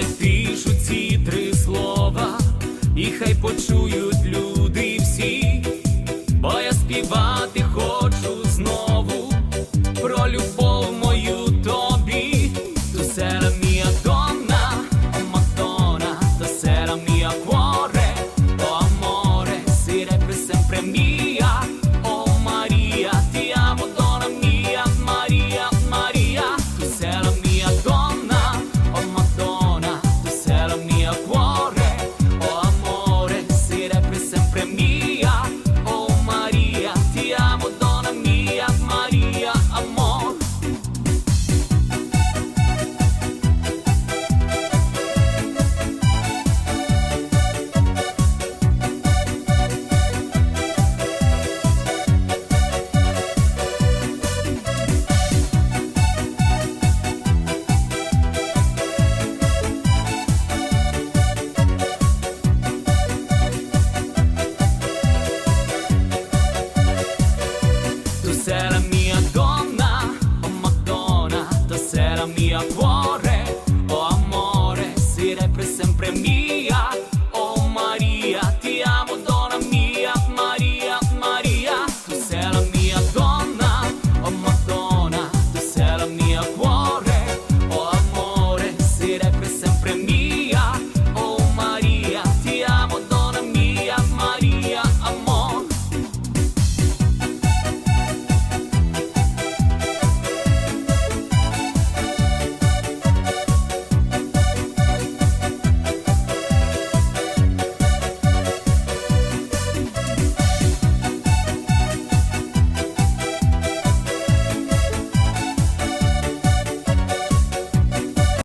розбудять тишу ці три слова, і хай почую.